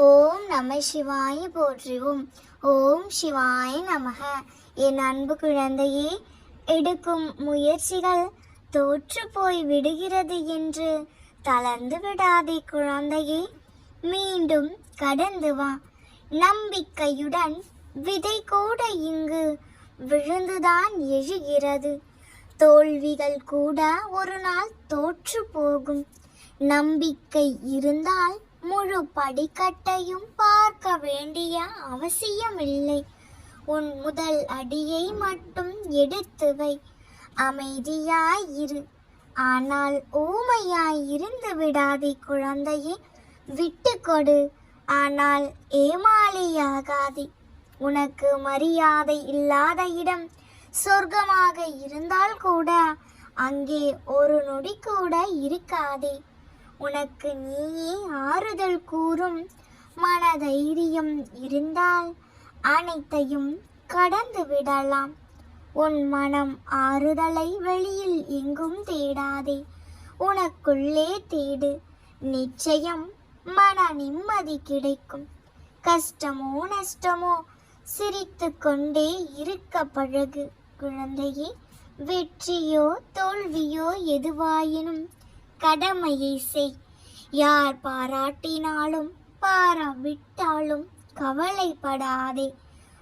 ஓம் நம சிவாய போற்றுவோம். ஓம் சிவாய நமக. என் அன்பு குழந்தையே எடுக்கும் முயற்சிகள் தோற்று போய் விடுகிறது என்று தளர்ந்து விடாதே குழந்தையே மீண்டும் கடந்து வா. நம்பிக்கையுடன் விதை கூட இங்கு விழுந்துதான் எழுகிறது. தோல்விகள் கூட ஒரு நாள் தோற்று போகும். நம்பிக்கை இருந்தால் முழு படிக்கட்டையும் பார்க்க வேண்டிய அவசியமில்லை. உன் முதல் அடியை மட்டும் எடுத்து வை. அமைதியாயிரு ஆனால் ஊமையாயிருந்து விடாதே குழந்தையே. விட்டு கொடு. ஆனால் ஏமாளியாகாதே. உனக்கு மரியாதை இல்லாத இடம் சொர்க்கமாக இருந்தால் கூட அங்கே ஒரு நொடி கூட இருக்காதே. உனக்கு நீயே ஆறுதல் கூறும். மனதைரியம் இருந்தால் அனைத்தையும் கடந்து விடலாம். உன் மனம் ஆறுதலை வெளியில் எங்கும் தேடாதே. உனக்குள்ளே தேடு. நிச்சயம் மன நிம்மதி கிடைக்கும். கஷ்டமோ நஷ்டமோ சிரித்து கொண்டே இருக்க பழகு. குழந்தையே வெற்றியோ தோல்வியோ எதுவாயினும் கடமையை செய். யார் பாராட்டினாலும் பாராவிட்டாலும் கவலைப்படாதே.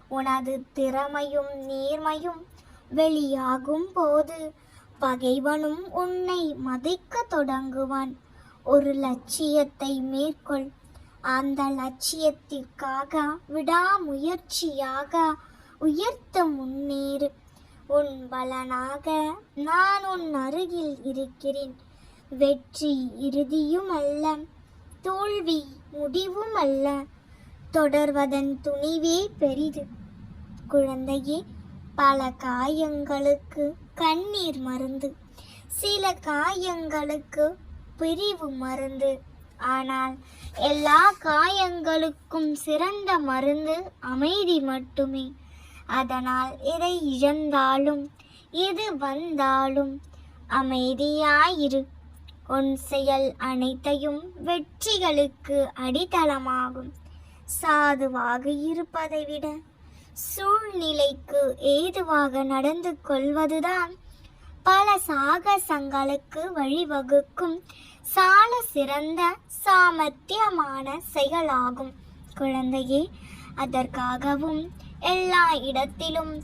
உனது திறமையும் நேர்மையும் வெளியாகும் போது பகைவனும் உன்னை மதிக்க தொடங்குவான். ஒரு லட்சியத்தை மேற்கொள். அந்த லட்சியத்திற்காக விடாமுயற்சியாக உயர்த்த முன்னேறு. உன் பலனாக நான் உன் அருகில் இருக்கிறேன். வெற்றி இறுதியும் அல்ல தோல்வி முடிவும் அல்ல. தொடர்வதன் துணிவே பெரிது. குழந்தையே பல காயங்களுக்கு கண்ணீர் மருந்து. சில காயங்களுக்கு பிரிவு மருந்து. ஆனால் எல்லா காயங்களுக்கும் சிறந்த மருந்து அமைதி மட்டுமே. அதனால் எதை இழந்தாலும் எது வந்தாலும் அமைதியாயிரு. உன் செயல் அனைத்தையும் வெற்றிகளுக்கு அடித்தளமாகும். சாதுவாக இருப்பதை விட சூழ்நிலைக்கு ஏதுவாக நடந்து கொள்வதுதான் பல சாகசங்களுக்கு வழிவகுக்கும் சால சிறந்த சாமர்த்தியமான செயலாகும். குழந்தையே அதற்காகவும் எல்லா இடத்திலும்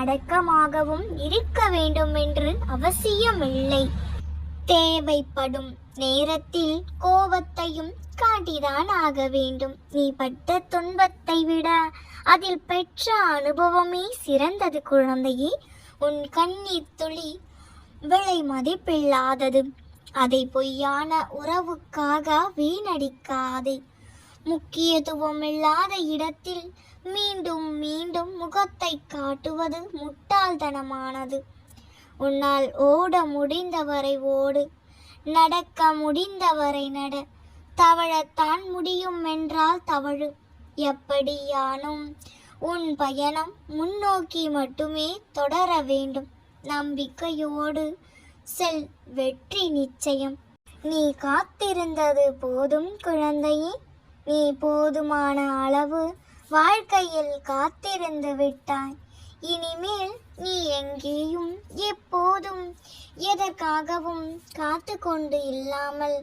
அடக்கமாகவும் இருக்க வேண்டும் என்று அவசியமில்லை. தேவைப்படும் நேரத்தில் கோபத்தையும் காட்டிதான் ஆக வேண்டும். நீ பட்ட துன்பத்தை விட அதில் பெற்ற அனுபவமே சிறந்தது குழந்தையே. உன் கண்ணீர் துளி விலை மதிப்பில்லாதது. அதை பொய்யான உறவுக்காக வீணடிக்காதே. முக்கியத்துவம் இல்லாத இடத்தில் மீண்டும் மீண்டும் முகத்தை காட்டுவது முட்டாள்தனமானது. உன்னால் ஓட முடிந்தவரை ஓடு. நடக்க முடிந்தவரை நட. தவழத்தான் முடியும் என்றால் தவழு. எப்படியானும் உன் பயணம் முன்னோக்கி மட்டுமே தொடர வேண்டும். நம்பிக்கையோடு செல் வெற்றி நிச்சயம். நீ காத்திருந்தது போதும் குழந்தையே. நீ போதுமான அளவு வாழ்க்கையில் காத்திருந்து விட்டாய். இனிமேல் நீ எங்கேயும் எப்போதும் எதற்காகவும் காத்து கொண்டு இல்லாமல்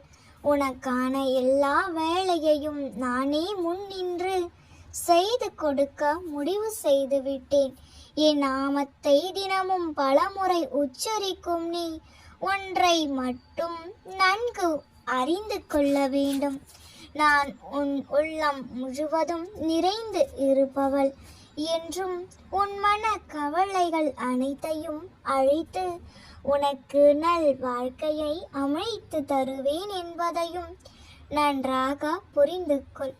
உனக்கான எல்லா வேலையையும் நானே முன் நின்று செய்து கொடுக்க முடிவு செய்து விட்டேன். என் நாமத்தை தினமும் பலமுறை உச்சரிக்கும் நீ ஒன்றை மட்டும் நன்கு அறிந்து கொள்ள வேண்டும். நான் உன் உள்ளம் முழுவதும் நிறைந்து இருப்பவள். என்றும் உன் மன கவலைகள் அனைத்தையும் அழித்து உனக்கு நல் வாழ்க்கையை அமைத்து தருவேன் என்பதையும் நன்றாக புரிந்து கொள்.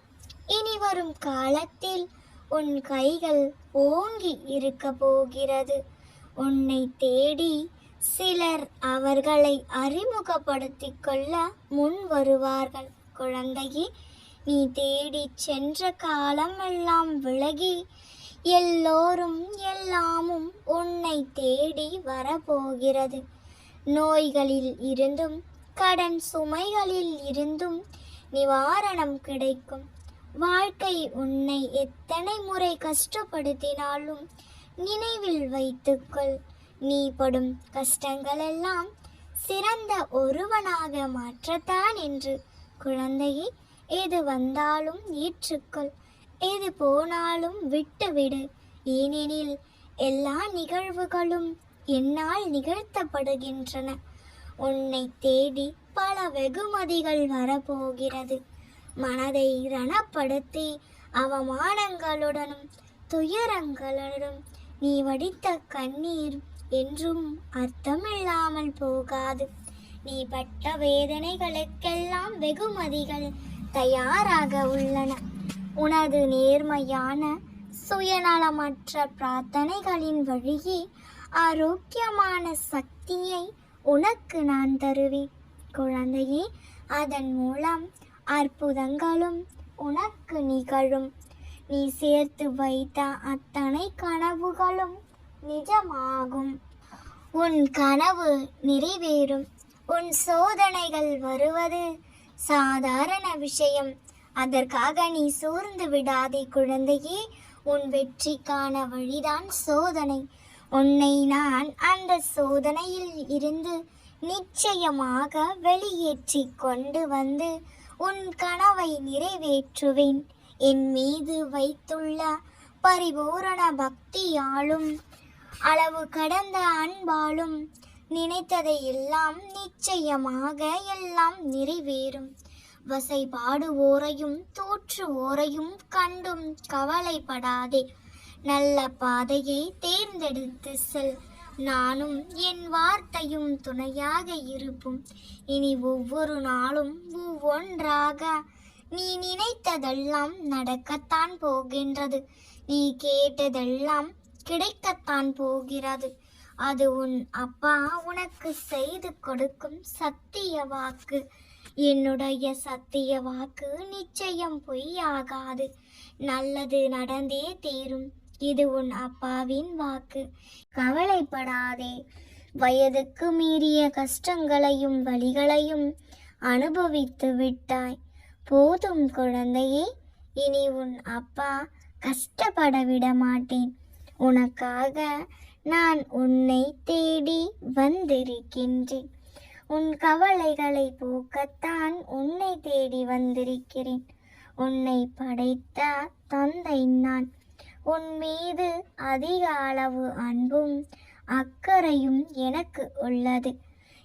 இனி வரும் காலத்தில் உன் கைகள் ஓங்கி இருக்க போகிறது. உன்னை தேடி சிலர் அவர்களை அறிமுகப்படுத்திக் கொள்ள முன் வருவார்கள். குழந்தையே நீ தேடிச் சென்ற காலமெல்லாம் விலகி எல்லோரும் எல்லாமும் உன்னை தேடி வரப்போகிறது. நோய்களில் இருந்தும் கடன் சுமைகளில் இருந்தும் நிவாரணம் கிடைக்கும். வாழ்க்கை உன்னை எத்தனை முறை கஷ்டப்படுத்தினாலும் நினைவில் வைத்துக்கொள். நீ படும் கஷ்டங்களெல்லாம் சிறந்த ஒருவனாக மாற்றத்தான் என்று குழந்தையை எது வந்தாலும் ஏற்றுக்கொள். எது போனாலும் விட்டுவிடு. ஏனெனில் எல்லா நிகழ்வுகளும் என்னால் நிகழ்த்தப்படுகின்றன. உன்னை தேடி பல வெகுமதிகள் வரப்போகிறது. மனதை ரணப்படுத்தி அவமானங்களுடனும் துயரங்களுடனும் நீ வடித்த கண்ணீர் என்றும் அர்த்தமில்லாமல் போகாது. நீ பட்ட வேதனைகளுக்கெல்லாம் வெகுமதிகள் தயாராக உள்ளன. உனது நேர்மையான சுயநலமற்ற பிரார்த்தனைகளின் வழியே ஆரோக்கியமான சக்தியை உனக்கு நான் தருவேன். குழந்தையே அதன் மூலம் அற்புதங்களும் உனக்கு நிகழும். நீ சேர்த்து வைத்த அத்தனை கனவுகளும் நிஜமாகும். உன் கனவு நிறைவேறும். உன் சோதனைகள் வருவது சாதாரண விஷயம். அதற்காக நீ சோர்ந்து விடாதே குழந்தையே. உன் வெற்றிக்கான வழிதான் சோதனை. உன்னை நான் அந்த சோதனையில் இருந்து நிச்சயமாக வெளியேற்றி கொண்டு வந்து உன் கனவை நிறைவேற்றுவேன். என் மீது வைத்துள்ள பரிபூரண பக்தியாலும் அளவு கடந்த அன்பாலும் நினைத்ததை எல்லாம் நிச்சயமாக எல்லாம் நிறைவேறும். வசைபாடுவோரையும் தோற்றுவோரையும் கண்டும் கவலைப்படாதே. நல்ல பாதையை தேர்ந்தெடுத்து செல். நானும் என் வார்த்தையும் துணையாக இருப்போம். இனி ஒவ்வொரு நாளும் ஒவ்வொன்றாக நீ நினைத்ததெல்லாம் நடக்கத்தான் போகின்றது. நீ கேட்டதெல்லாம் கிடைக்கத்தான் போகிறது. அது உன் அப்பா உனக்கு செய்து கொடுக்கும் சத்திய வாக்கு. என்னுடைய சத்திய வாக்கு நிச்சயம் பொய்யாகாது. நல்லது நடந்தே தீரும். இது உன் அப்பாவின் வாக்கு. கவலைப்படாதே. வயதுக்கு மீறிய கஷ்டங்களையும் வழிகளையும் அனுபவித்து விட்டாய். போதும் குழந்தையே. இனி உன் அப்பா கஷ்டப்பட விட மாட்டேன் உனக்காக நான் உன்னை தேடி வந்திருக்கின்றேன். உன் கவலைகளை போக்கத்தான் உன்னை தேடி வந்திருக்கிறேன். உன்னை படைத்த தந்தை நான். உன் மீது அதிக அளவு அன்பும் அக்கறையும் எனக்கு உள்ளது.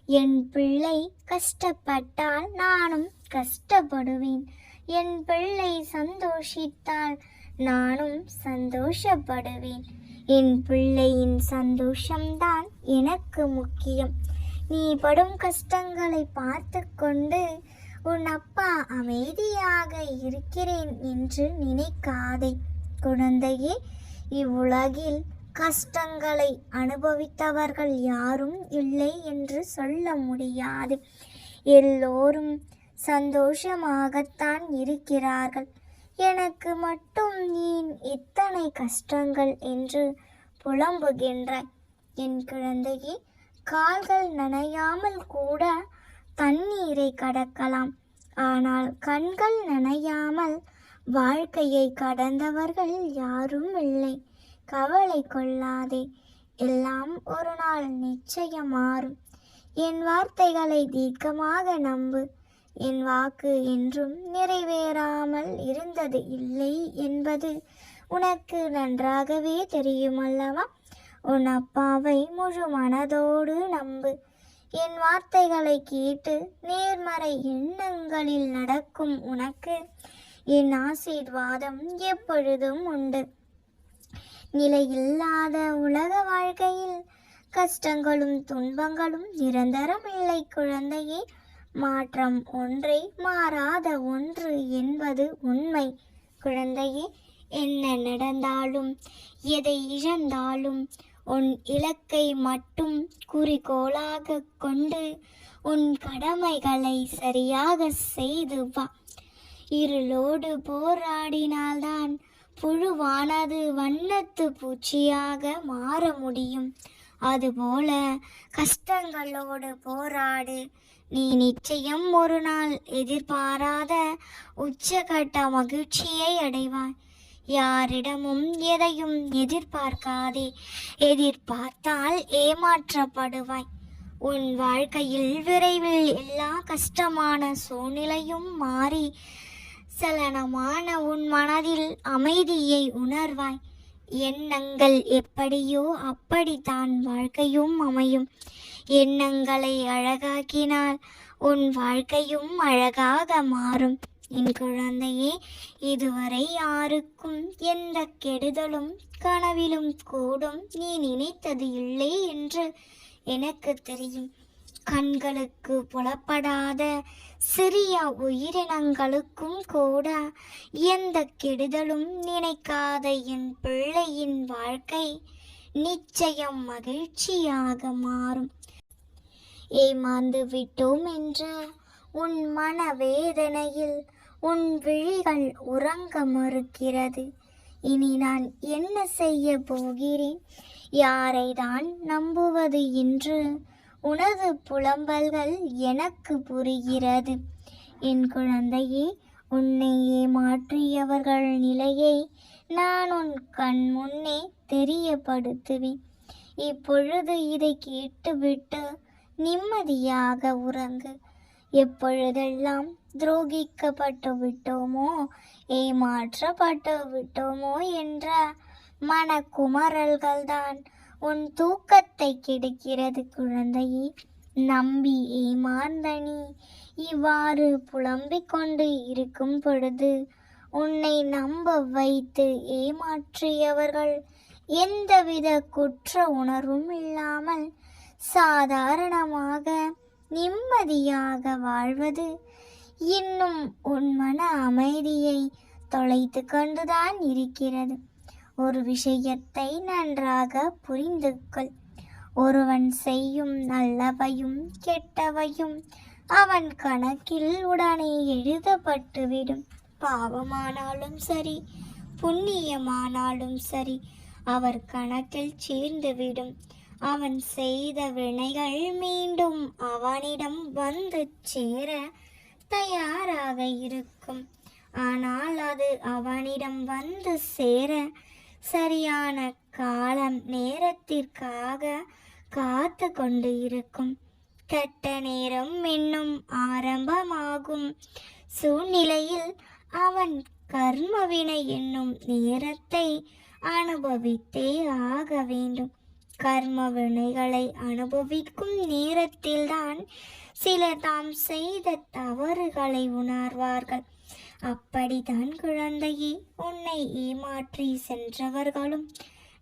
என் பிள்ளை கஷ்டப்பட்டால் நானும் கஷ்டப்படுவேன். என் பிள்ளை சந்தோஷித்தால் நானும் சந்தோஷப்படுவேன். என் பிள்ளையின் சந்தோஷம்தான் எனக்கு முக்கியம். நீ படும் கஷ்டங்களை பார்த்து கொண்டு உன் அப்பா அமைதியாக இருக்கிறேன் என்று நினைக்காதே. குழந்தையே இவ்வுலகில் கஷ்டங்களை அனுபவித்தவர்கள் யாரும் இல்லை என்று சொல்ல முடியாது. எல்லோரும் சந்தோஷமாகத்தான் இருக்கிறார்கள். எனக்கு மட்டும் நீ இத்தனை கஷ்டங்கள் என்று புலம்புகின்றாய் என் குழந்தையே கால்கள் நனையாமல் கூட தண்ணீரை கடக்கலாம். ஆனால் கண்கள் நனையாமல் வாழ்க்கையை கடந்தவர்கள் யாரும் இல்லை. கவலை கொள்ளாதே. எல்லாம் ஒரு நாள் நிச்சயம் மாறும் என் வார்த்தைகளை தீர்க்கமாக நம்பு. என் வாக்கு என்றும் நிறைவேறாமல் இருந்தது இல்லை என்பது உனக்கு நன்றாகவே தெரியும் அல்லவா? உன் அப்பாவை முழு மனதோடு நம்பு. என் வார்த்தைகளை கேட்டு நேர்மறை எண்ணங்களில் நடக்கும் உனக்கு என் ஆசீர்வாதம் எப்பொழுதும் உண்டு. நிலையில்லாத உலக வாழ்க்கையில் கஷ்டங்களும் துன்பங்களும் நிரந்தரமில்லை குழந்தையே. மாற்றம் ஒன்றே மாறாத ஒன்று என்பது உண்மை. குழந்தையே என்ன நடந்தாலும் எதை இழந்தாலும் உன் இலக்கை மட்டும் குறிக்கோளாக கொண்டு உன் கடமைகளை சரியாக செய்து வா. இருளோடு போராடினால்தான் புழுவானது வண்ணத்து பூச்சியாக மாற முடியும். அதுபோல கஷ்டங்களோடு போராடு. நீ நிச்சயம் ஒரு நாள் எதிர்பாராத உச்சகட்ட மகிழ்ச்சியை அடைவாய். யாரிடமும் எதையும் எதிர்பார்க்காதே. எதிர்பார்த்தால் ஏமாற்றப்படுவாய். உன் வாழ்க்கையில் விரைவில் எல்லா கஷ்டமான சூழ்நிலையும் மாறி சலனமான உன் மனதில் அமைதியை உணர்வாய். எண்ணங்கள் எப்படியோ அப்படித்தான் வாழ்க்கையும் அமையும். எண்ணங்களை அழகாக்கினால் உன் வாழ்க்கையும் அழகாக மாறும். என் குழந்தையே இதுவரை யாருக்கும் எந்த கெடுதலும் கனவிலும் கூடும். நீ நினைத்தது இல்லை என்று எனக்கு தெரியும். கண்களுக்கு புலப்படாத சிறிய உயிரினங்களுக்கும் கூட எந்த கெடுதலும் நினைக்காத என் பிள்ளையின் வாழ்க்கை நிச்சயம் மகிழ்ச்சியாக மாறும். ஏமாந்து விட்டோம் என்ற உன் மனவேதனையில் உன் விழிகள் உறங்க மறுக்கிறது. இனி நான் என்ன செய்ய போகிறேன்? யாரை தான் நம்புவது என்று உனது புலம்பல்கள் எனக்கு புரிகிறது. என் குழந்தையே உன்னை ஏமாற்றியவர்கள் நிலையை நான் உன் கண் முன்னே தெரியப்படுத்துவேன். இப்பொழுது இதை கேட்டுவிட்டு நிம்மதியாக உறங்கு. எப்பொழுதெல்லாம் துரோகிக்கப்பட்டு விட்டோமோ ஏமாற்றப்பட்டு விட்டோமோ என்ற மனக்குமரல்கள்தான் உன் தூக்கத்தை கெடுக்கிறது குழந்தையே. நம்பி ஏமாந்த நீ இவ்வாறு புலம்பிக் கொண்டு இருக்கும் பொழுது உன்னை நம்ப வைத்து ஏமாற்றியவர்கள் எந்தவித குற்ற உணர்வும் இல்லாமல் சாதாரணமாக நிம்மதியாக வாழ்வது. இன்னும் உன் மன அமைதியை தொலைத்து கொண்டுதான் இருக்கிறது. ஒரு விஷயத்தை நன்றாக புரிந்து கொள். ஒருவன் செய்யும் நல்லவையும் கெட்டவையும் அவன் கணக்கில் உடனே எழுதப்பட்டுவிடும். பாவமானாலும் சரி புண்ணியமானாலும் சரி அவர் கணக்கில் சேர்ந்துவிடும். அவன் செய்த வினைகள் மீண்டும் அவனிடம் வந்து சேர தயாராக இருக்கும். ஆனால் அது அவனிடம் வந்து சேர சரியான காலம் நேரத்திற்காக காத்து கொண்டு இருக்கும். கெட்ட நேரம் இன்னும் ஆரம்பமாகும். சூழ்நிலையில் அவன் கர்மவினை என்னும் நேரத்தை அனுபவித்தே ஆக வேண்டும். கர்ம வினைகளை அனுபவிக்கும் நேரத்தில்தான் சிலர் தாம் செய்த தவறுகளை உணர்வார்கள். அப்படித்தான் குழந்தையே உன்னை ஏமாற்றி சென்றவர்களும்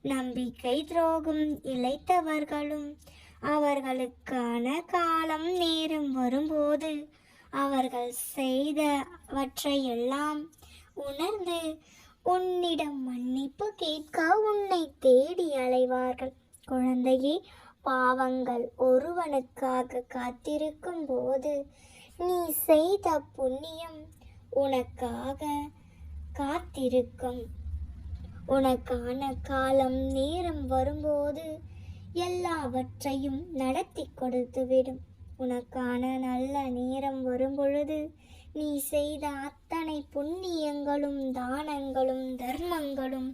நம்பிக்கை துரோகம் இழைத்தவர்களும். அவர்களுக்கான காலம் நேரம் வரும்போது அவர்கள் செய்தவற்றையெல்லாம் உணர்ந்து உன்னிடம் மன்னிப்பு கேட்க உன்னை தேடி அலைவார்கள். குழந்தையே பாவங்கள் ஒருவனுக்காக காத்திருக்கும் போது நீ செய்த புண்ணியம் உனக்காக காத்திருக்கும். உனக்கான காலம் நேரம் வரும்போது எல்லாவற்றையும் நடத்தி கொடுத்துவிடும் உனக்கான நல்ல நேரம் வரும்பொழுது நீ செய்த அத்தனை புண்ணியங்களும் தானங்களும் தர்மங்களும்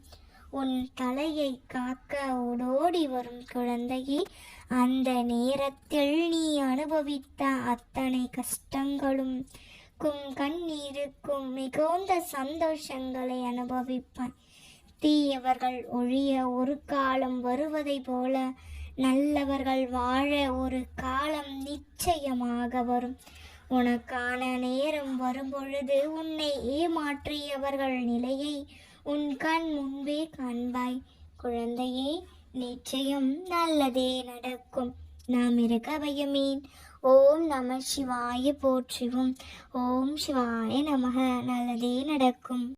உன் தலையை காக்க ஓடோடி வரும் குழந்தையே அந்த நேரத்தில் நீ அனுபவித்த அத்தனை கஷ்டங்களும் கும் கண்ணீருக்கும் மிகுந்த சந்தோஷங்களை அனுபவிப்பாய். தீயவர்கள் ஒழிய ஒரு காலம் வருவதை போல நல்லவர்கள் வாழ ஒரு காலம் நிச்சயமாக வரும். உனக்கான நேரம் வரும்பொழுது உன்னை ஏமாற்றியவர்கள் நிலையை உன் கண் முன்பே காண்பாய். குழந்தையே நிச்சயம் நல்லதே நடக்கும். நாம் இருக்க பயமேன் ஓம் நம சிவாய போற்றுவோம். ஓம் சிவாய நமக. நல்லதே நடக்கும்.